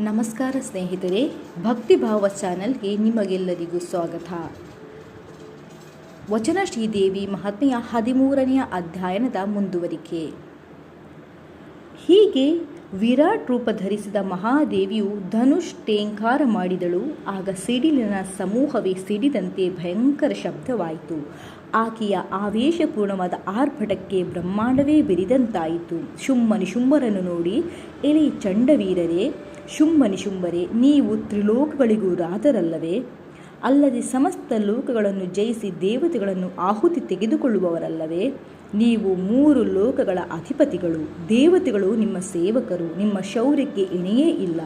ನಮಸ್ಕಾರ ಸ್ನೇಹಿತರೆ ಭಕ್ತಿಭಾವ ಚಾನಲ್ಗೆ ನಿಮಗೆಲ್ಲರಿಗೂ ಸ್ವಾಗತ. ವಚನ ಶ್ರೀದೇವಿ ಮಹಾತ್ಮೆಯ ಹದಿಮೂರನೆಯ ಅಧ್ಯಯನದ ಮುಂದುವರಿಕೆ. ಹೀಗೆ ವಿರಾಟ್ ರೂಪ ಧರಿಸಿದ ಮಹಾದೇವಿಯು ಧನುಷ್ ಟೇಂಕಾರ ಮಾಡಿದಳು. ಆಗ ಸಿಡಿಲಿನ ಸಮೂಹವೇ ಸಿಡಿದಂತೆ ಭಯಂಕರ ಶಬ್ದವಾಯಿತು. ಆಕೆಯ ಆವೇಶಪೂರ್ಣವಾದ ಆರ್ಭಟಕ್ಕೆ ಬ್ರಹ್ಮಾಂಡವೇ ಬೆರಿದಂತಾಯಿತು. ಶುಮ್ಮನಿ ಶುಂಬರನ್ನು ನೋಡಿ, ಎಲೆ ಚಂಡವೀರರೇ, ಶುಂಭನಿ ಶುಂಭರೇ, ನೀವು ತ್ರಿಲೋಕಗಳಿಗೂ ರಾಜರಲ್ಲವೇ? ಅಲ್ಲದೆ ಸಮಸ್ತ ಲೋಕಗಳನ್ನು ಜಯಿಸಿ ದೇವತೆಗಳನ್ನು ಆಹುತಿ ತೆಗೆದುಕೊಳ್ಳುವವರಲ್ಲವೇ? ನೀವು ಮೂರು ಲೋಕಗಳ ಅಧಿಪತಿಗಳು, ದೇವತೆಗಳು, ನಿಮ್ಮ ಸೇವಕರು, ನಿಮ್ಮ ಶೌರ್ಯಕ್ಕೆ ಎಣೆಯೇ ಇಲ್ಲ.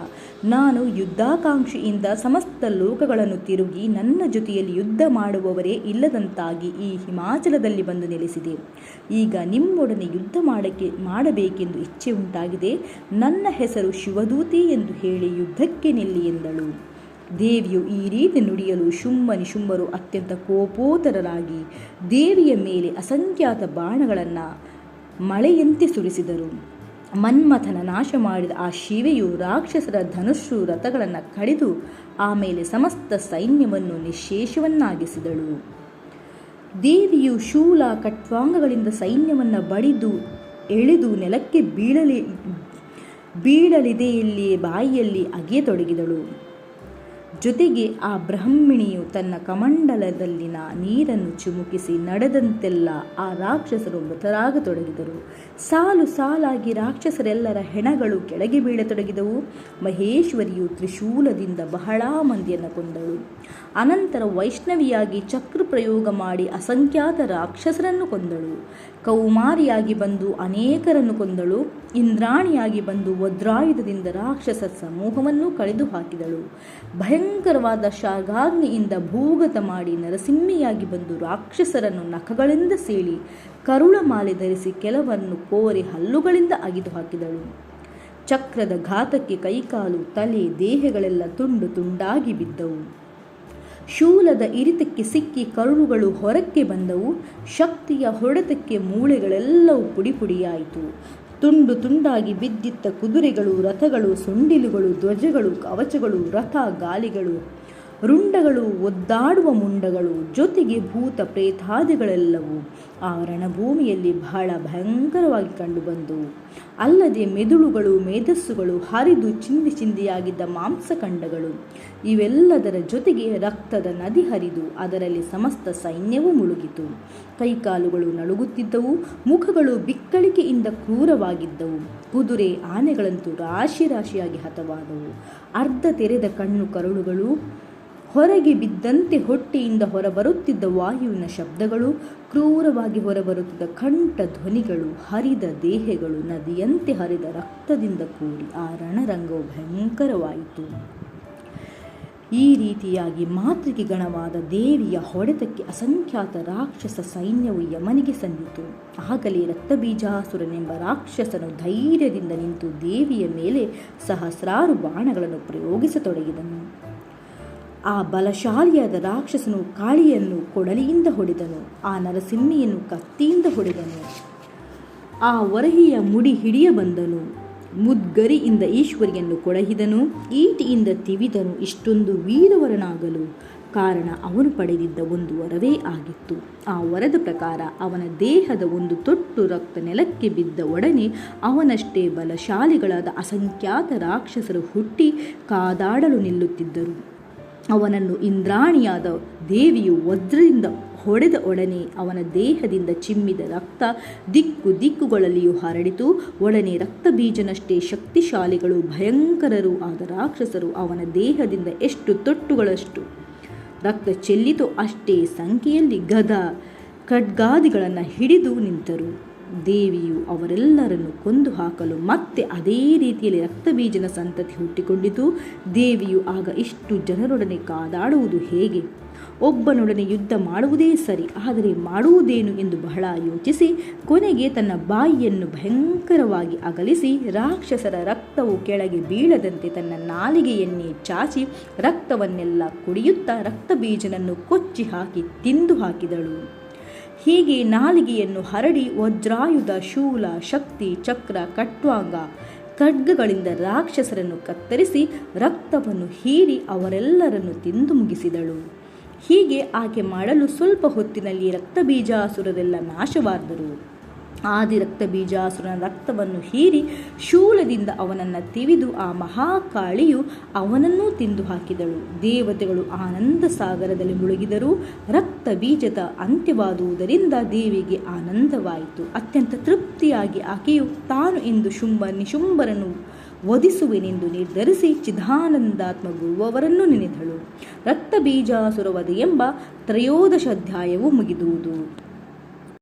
ನಾನು ಯುದ್ಧಾಕಾಂಕ್ಷೆಯಿಂದ ಸಮಸ್ತ ಲೋಕಗಳನ್ನು ತಿರುಗಿ ನನ್ನ ಜೊತೆಯಲ್ಲಿ ಯುದ್ಧ ಮಾಡುವವರೇ ಇಲ್ಲದಂತಾಗಿ ಈ ಹಿಮಾಚಲದಲ್ಲಿ ಬಂದು ನೆಲೆಸಿದೆ. ಈಗ ನಿಮ್ಮೊಡನೆ ಯುದ್ಧ ಮಾಡಕ್ಕೆ, ಮಾಡಬೇಕೆಂದು ಇಚ್ಛೆ ಉಂಟಾಗಿದೆ ನನ್ನ ಹೆಸರು ಶಿವದೂತಿ ಎಂದು ಹೇಳಿ ಯುದ್ಧಕ್ಕೆ ನಿಲ್ಲಿ ಎಂದಳು. ದೇವಿಯು ಈ ರೀತಿ ನುಡಿಯಲು ಶುಂಭನಿ ಶುಂಭರು ಅತ್ಯಂತ ಕೋಪೋತರರಾಗಿ ದೇವಿಯ ಮೇಲೆ ಅಸಂಖ್ಯಾತ ಬಾಣಗಳನ್ನು ಮಳೆಯಂತೆ ಸುರಿಸಿದರು. ಮನ್ಮಥನ ನಾಶ ಮಾಡಿದ ಆ ಶಿವೆಯು ರಾಕ್ಷಸರ ಧನುಸ್ಸು ರಥಗಳನ್ನು ಕಡಿದು ಆಮೇಲೆ ಸಮಸ್ತ ಸೈನ್ಯವನ್ನು ನಿಶೇಷವನ್ನಾಗಿಸಿದಳು. ದೇವಿಯು ಶೂಲ ಕಟ್ವಾಂಗಗಳಿಂದ ಸೈನ್ಯವನ್ನು ಬಡಿದು ಎಳೆದು ನೆಲಕ್ಕೆ ಬೀಳಲಿ ಬೀಳಲಿದೆಯಲ್ಲಿ ಬಾಯಿಯಲ್ಲಿ ಅಗೆಯತೊಡಗಿದಳು ಜೊತೆಗೆ ಆ ಬ್ರಾಹ್ಮಿಣಿಯು ತನ್ನ ಕಮಂಡಲದಲ್ಲಿನ ನೀರನ್ನು ಚಿಮುಕಿಸಿ ನಡೆದಂತೆಲ್ಲ ಆ ರಾಕ್ಷಸರು ಮೃತರಾಗತೊಡಗಿದರು. ಸಾಲು ಸಾಲಾಗಿ ರಾಕ್ಷಸರೆಲ್ಲರ ಹೆಣಗಳು ಕೆಳಗೆ ಬೀಳತೊಡಗಿದವು. ಮಹೇಶ್ವರಿಯು ತ್ರಿಶೂಲದಿಂದ ಬಹಳ ಮಂದಿಯನ್ನು ಕೊಂದಳು. ಅನಂತರ ವೈಷ್ಣವಿಯಾಗಿ ಚಕ್ರ ಪ್ರಯೋಗ ಮಾಡಿ ಅಸಂಖ್ಯಾತ ರಾಕ್ಷಸರನ್ನು ಕೊಂದಳು. ಕೌಮಾರಿಯಾಗಿ ಬಂದು ಅನೇಕರನ್ನು ಕೊಂದಳು. ಇಂದ್ರಾಣಿಯಾಗಿ ಬಂದು ವಜ್ರಾಯುಧದಿಂದ ರಾಕ್ಷಸ ಸಮೂಹವನ್ನು ಕಳೆದು ಹಾಕಿದಳು ಭಯಂಕರವಾದ ಶಾಗಾಗ್ನಿಯಿಂದ ಭೂಗತ ಮಾಡಿ ನರಸಿಂಹಿಯಾಗಿ ಬಂದು ರಾಕ್ಷಸರನ್ನು ನಖಗಳಿಂದ ಸೀಳಿ ಕರುಳ ಮಾಲೆ ಧರಿಸಿ ಕೆಲವನ್ನು ಕೋರಿ ಹಲ್ಲುಗಳಿಂದ ಅಗಿದು ಹಾಕಿದಳು. ಚಕ್ರದ ಘಾತಕ್ಕೆ ಕೈಕಾಲು, ತಲೆ, ದೇಹಗಳೆಲ್ಲ ತುಂಡು ತುಂಡಾಗಿ ಬಿದ್ದವು. ಶೂಲದ ಇರಿತಕ್ಕೆ ಸಿಕ್ಕಿ ಕರುಳುಗಳು ಹೊರಕ್ಕೆ ಬಂದವು. ಶಕ್ತಿಯ ಹೊಡೆತಕ್ಕೆ ಮೂಳೆಗಳೆಲ್ಲವೂ ಪುಡಿ ಪುಡಿಯಾಯಿತು. ತುಂಡು ತುಂಡಾಗಿ ಬಿದ್ದಿತ್ತ ಕುದುರೆಗಳು ರಥಗಳು ಸೊಂಡಿಲುಗಳು ಧ್ವಜಗಳು ಕವಚಗಳು ರಥ ಗಾಲಿಗಳು. ರುಂಡಗಳು, ಒದ್ದಾಡುವ ಮುಂಡಗಳು, ಜೊತೆಗೆ ಭೂತ ಪ್ರೇತಾದಿಗಳೆಲ್ಲವೂ ಆ ರಣಭೂಮಿಯಲ್ಲಿ ಬಹಳ ಭಯಂಕರವಾಗಿ ಕಂಡುಬಂದವು ಅಲ್ಲದೆ ಮೆದುಳುಗಳು, ಮೇಧಸ್ಸುಗಳು ಹರಿದು ಚಿಂದಿ ಚಿಂದಿಯಾಗಿದ್ದ ಮಾಂಸಖಂಡಗಳು, ಇವೆಲ್ಲದರ ಜೊತೆಗೆ ರಕ್ತದ ನದಿ ಹರಿದು ಅದರಲ್ಲಿ ಸಮಸ್ತ ಸೈನ್ಯವೂ ಮುಳುಗಿತು. ಕೈಕಾಲುಗಳು ನಡುಗುತ್ತಿದ್ದವು ಮುಖಗಳು ಬಿಕ್ಕಳಿಕೆಯಿಂದ ಕ್ರೂರವಾಗಿದ್ದವು, ಕುದುರೆ ಆನೆಗಳಂತೂ ರಾಶಿ ರಾಶಿಯಾಗಿ ಹತವಾದವು. ಅರ್ಧ ತೆರೆದ ಕಣ್ಣು ಕರುಳುಗಳು ಹೊರಗೆ ಬಿದ್ದಂತೆ ಹೊಟ್ಟೆಯಿಂದ ಹೊರಬರುತ್ತಿದ್ದ ವಾಯುವಿನ ಶಬ್ದಗಳು, ಕ್ರೂರವಾಗಿ ಹೊರಬರುತ್ತಿದ್ದ ಕಂಠ ಧ್ವನಿಗಳು, ಹರಿದ ದೇಹಗಳು ನದಿಯಂತೆ ಹರಿದ ರಕ್ತದಿಂದ ಕೂಡಿ ಆ ರಣರಂಗವು ಭಯಂಕರವಾಯಿತು. ಈ ರೀತಿಯಾಗಿ ಮಾತೃಕೆ ಗಣವಾದ ದೇವಿಯ ಹೊಡೆತಕ್ಕೆ ಅಸಂಖ್ಯಾತ ರಾಕ್ಷಸ ಸೈನ್ಯವು ಯಮನಿಗೆ ಸಂದಿತು ಆಗಲೇ ರಕ್ತಬೀಜಾಸುರನೆಂಬ ರಾಕ್ಷಸನು ಧೈರ್ಯದಿಂದ ನಿಂತು ದೇವಿಯ ಮೇಲೆ ಸಹಸ್ರಾರು ಬಾಣಗಳನ್ನು ಪ್ರಯೋಗಿಸತೊಡಗಿದನು. ಆ ಬಲಶಾಲಿಯಾದ ರಾಕ್ಷಸನು ಕಾಳಿಯನ್ನು ಕೊಡಲಿಯಿಂದ ಹೊಡೆದನು, ಆ ನರಸಿಂಹಿಯನ್ನು ಕತ್ತಿಯಿಂದ ಹೊಡೆದನು. ಆ ವರಹಿಯ ಮುಡಿ ಹಿಡಿಯ ಬಂದನು. ಮುದ್ಗರಿಯಿಂದ ಈಶ್ವರಿಯನ್ನು ಕೊಡಹಿದನು, ಈಟಿಯಿಂದ ತಿವಿದನು ಇಷ್ಟೊಂದು ವೀರವರನಾಗಲು. ಕಾರಣ ಅವನು ಪಡೆದಿದ್ದ ಒಂದು ವರವೇ ಆಗಿತ್ತು. ಆ ವರದ ಪ್ರಕಾರ ಅವನ ದೇಹದ ಒಂದು ತೊಟ್ಟು ರಕ್ತ ನೆಲಕ್ಕೆ ಬಿದ್ದ ಒಡನೆ ಅವನಷ್ಟೇ ಬಲಶಾಲಿಗಳಾದ ಅಸಂಖ್ಯಾತ ರಾಕ್ಷಸರು ಹುಟ್ಟಿ ಕಾದಾಡಲು ನಿಲ್ಲುತ್ತಿದ್ದರು. ಅವನನ್ನು ಇಂದ್ರಾಣಿಯಾದ ದೇವಿಯು ವಜ್ರದಿಂದ ಹೊಡೆದ ಒಡನೆ ಅವನ ದೇಹದಿಂದ ಚಿಮ್ಮಿದ ರಕ್ತ ದಿಕ್ಕು ದಿಕ್ಕುಗಳಲ್ಲಿಯೂ ಹರಡಿತು. ಒಡನೆ ರಕ್ತಬೀಜನಷ್ಟೇ ಶಕ್ತಿಶಾಲಿಗಳು, ಭಯಂಕರರು ಆದ ರಾಕ್ಷಸರು ಅವನ ದೇಹದಿಂದ ಎಷ್ಟು ತೊಟ್ಟುಗಳಷ್ಟು ರಕ್ತ ಚೆಲ್ಲಿತು ಅಷ್ಟೇ ಸಂಖ್ಯೆಯಲ್ಲಿ ಗದ ಖಡ್ಗಾದಿಗಳನ್ನು ಹಿಡಿದು ನಿಂತರು. ದೇವಿಯು ಅವರೆಲ್ಲರನ್ನು ಕೊಂದು ಹಾಕಲು ಮತ್ತೆ ಅದೇ ರೀತಿಯಲ್ಲಿ ರಕ್ತಬೀಜನ ಸಂತತಿ ಹುಟ್ಟಿಕೊಂಡಿತು. ದೇವಿಯು ಆಗ ಇಷ್ಟು ಜನರೊಡನೆ ಕಾದಾಡುವುದು ಹೇಗೆ? ಒಬ್ಬನೊಡನೆ ಯುದ್ಧ ಮಾಡುವುದೇ ಸರಿ, ಆದರೆ ಮಾಡುವುದೇನು ಎಂದು ಬಹಳ ಯೋಚಿಸಿ, ಕೊನೆಗೆ ತನ್ನ ಬಾಯಿಯನ್ನು ಭಯಂಕರವಾಗಿ ಅಗಲಿಸಿ, ರಾಕ್ಷಸರ ರಕ್ತವು ಕೆಳಗೆ ಬೀಳದಂತೆ ತನ್ನ ನಾಲಿಗೆಯನ್ನೇ ಚಾಚಿ, ರಕ್ತವನ್ನೆಲ್ಲ ಕುಡಿಯುತ್ತಾ ರಕ್ತಬೀಜನನ್ನು ಕೊಚ್ಚಿ ಹಾಕಿ ತಿಂದು ಹಾಕಿದಳು. ಹೀಗೆ ನಾಲಿಗೆಯನ್ನು ಹರಡಿ ವಜ್ರಾಯುಧ, ಶೂಲ, ಶಕ್ತಿ, ಚಕ್ರ, ಕಟ್ವಾಂಗ, ಖಡ್ಗಗಳಿಂದ ರಾಕ್ಷಸರನ್ನು ಕತ್ತರಿಸಿ ರಕ್ತವನ್ನು ಹೀರಿ ಅವರೆಲ್ಲರನ್ನು ತಿಂದು ಮುಗಿಸಿದಳು. ಹೀಗೆ ಆಕೆ ಮಾಡಲು ಸ್ವಲ್ಪ ಹೊತ್ತಿನಲ್ಲಿ ರಕ್ತಬೀಜಾಸುರರೆಲ್ಲ ನಾಶವಾದರು. ಆದಿ ರಕ್ತಬೀಜಾಸುರನ ರಕ್ತವನ್ನು ಹೀರಿ ಶೂಲದಿಂದ ಅವನನ್ನು ತಿವಿದು ಆ ಮಹಾಕಾಳಿಯು ಅವನನ್ನೂ ತಿಂದು ಹಾಕಿದಳು. ದೇವತೆಗಳು ಆನಂದ ಸಾಗರದಲ್ಲಿ ಮುಳುಗಿದರು ರಕ್ತ ಬೀಜದ ಅಂತ್ಯವಾದುದರಿಂದ ದೇವಿಗೆ ಆನಂದವಾಯಿತು. ಅತ್ಯಂತ ತೃಪ್ತಿಯಾಗಿ ಆಕೆಯು ತಾನು ಇಂದು ಶುಂಭ ನಿಶುಂಭರನ್ನು ವಧಿಸುವೆನೆಂದು ನಿರ್ಧರಿಸಿ ಚಿದಾನಂದಾತ್ಮ ಗುರುವವರನ್ನು ನೆನೆದಳು. ರಕ್ತಬೀಜಾಸುರ ವಧೆ ಎಂಬ ತ್ರಯೋದಶ ಅಧ್ಯಾಯವು ಮುಗಿದುವುದು